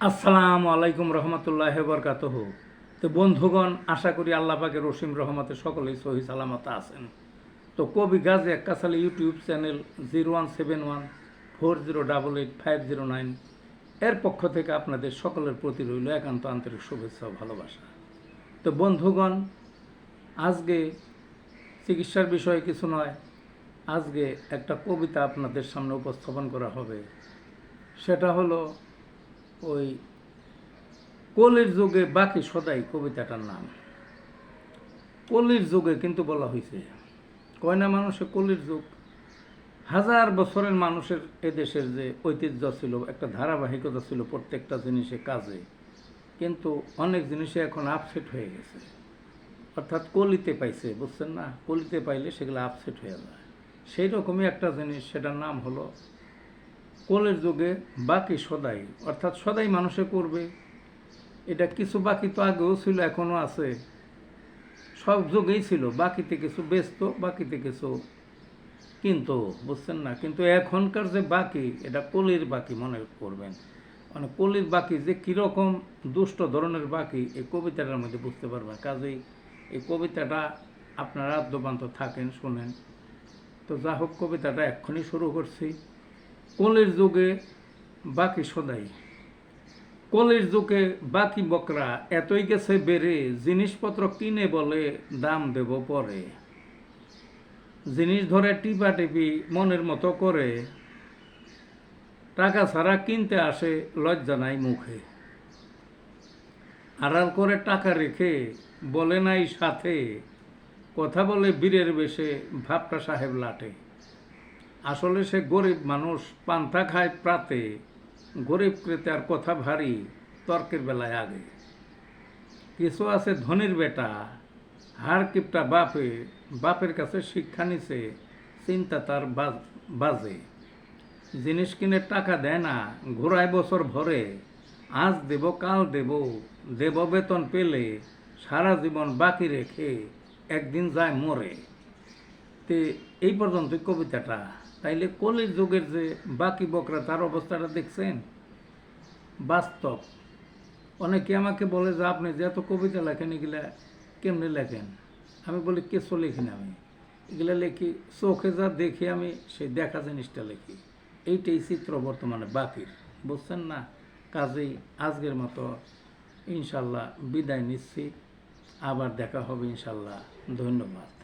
আসসালামু আলাইকুম রহমতুল্লাহ বরকাতহ। তো বন্ধুগণ, আশা করি আল্লাহ পাকের রসিম রহমতে সকলেই সহি সালামত আছেন। তো কবি Gazi Ekkasali YouTube channel zero one seven one, four zero double eight five zero nine, এর পক্ষ থেকে আপনাদের সকলের প্রতি রইল একান্ত আন্তরিক শুভেচ্ছা ভালোবাসা। তো বন্ধুগণ, আজকে চিকিৎসার বিষয়ে কিছু নয়, আজকে একটা কবিতা আপনাদের সামনে উপস্থাপন করা হবে। সেটা হলো ওই কলির যুগে বাকি সদাই কবিতাটার নাম। কলির যুগে কিন্তু বলা হয়েছে কয়না মানুষে কলির যুগ? হাজার বছরের মানুষের এদেশের যে ঐতিহ্য ছিল, একটা ধারাবাহিকতা ছিল প্রত্যেকটা জিনিসে কাজে। কিন্তু অনেক জিনিসে এখন আপসেট হয়ে গেছে। অর্থাৎ কলিতে পাইছে, বুঝছেন না? কলিতে পাইলে সেগুলো আপসেট হয়ে যায়। সেই রকমই একটা জিনিস, সেটার নাম হলো কোলের যুগে বাকি সদাই, অর্থাৎ সদাই মানুষে করবে। এটা কিছু বাকি তো আগেও ছিল এখনও আছে। সব যুগেই ছিল, বাকিতে কিছু ব্যস্ত, বাকিতে কিছু কিন্তু, বুঝছেন না? কিন্তু এখনকার যে বাকি, এটা কলির বাকি মনে করবেন। মানে কলির বাকি যে কীরকম দুষ্ট ধরনের বাকি, এই কবিতাটার মধ্যে বুঝতে পারবেন। কাজেই এই কবিতাটা আপনারা আদ্যপান্ত থাকেন, শোনেন। তো যা হোক কবিতাটা এক্ষুনি শুরু করছি। কলির যুগে বাকি সদাই। কলির যুগে বাকি বকরা এতই গেছে বেড়ে, জিনিসপত্র কিনে বলে দাম দেব পরে। জিনিস ধরে টিপা টিপি মনের মতো করে। টাকা ছাড়া কিনতে আসে লজ্জা নাই মুখে। আড়াল করে টাকা রেখে বলে নাই সাথে। কথা বলে বীরের বেশে ভাবটা সাহেব লাটে। আসলে সে গরিব মানুষ পান্থা খায় প্রাতে। গরিব ক্রেতার কথা ভারী, তর্কের বেলায় আগে। কিছু আছে ধনির বেটা, হার কিপটা বাপে, বাপের কাছে শিক্ষা নিছে, চিন্তা তার বাজ- জিনিস কিনে টাকা দেয় না ঘোরায় বছর ভরে। আজ দেব, কাল দেব দেব বেতন পেলে সারা জীবন বাকি রেখে একদিন যায় মরে। তে, এই পর্যন্ত কবিতাটা। তাইলে কলির যুগের যে বাকি বকরা, তার অবস্থাটা দেখছেন? বাস্তব। অনেকে আমাকে বলে যে, আপনি যে এত কবিতা লেখেন, এগুলা কেমনে লেখেন? আমি বলি কেসো লিখি না আমি। এগুলা লেখি, চোখে যা দেখি আমি, সেই দেখা জিনিসটা লিখি। এইটাই চিত্র বর্তমানে বাকির। বুঝছেন না? কাজেই আজকের মতো ইনশাল্লাহ বিদায় নিচ্ছি। আবার দেখা হবে ইনশাল্লাহ। ধন্যবাদ।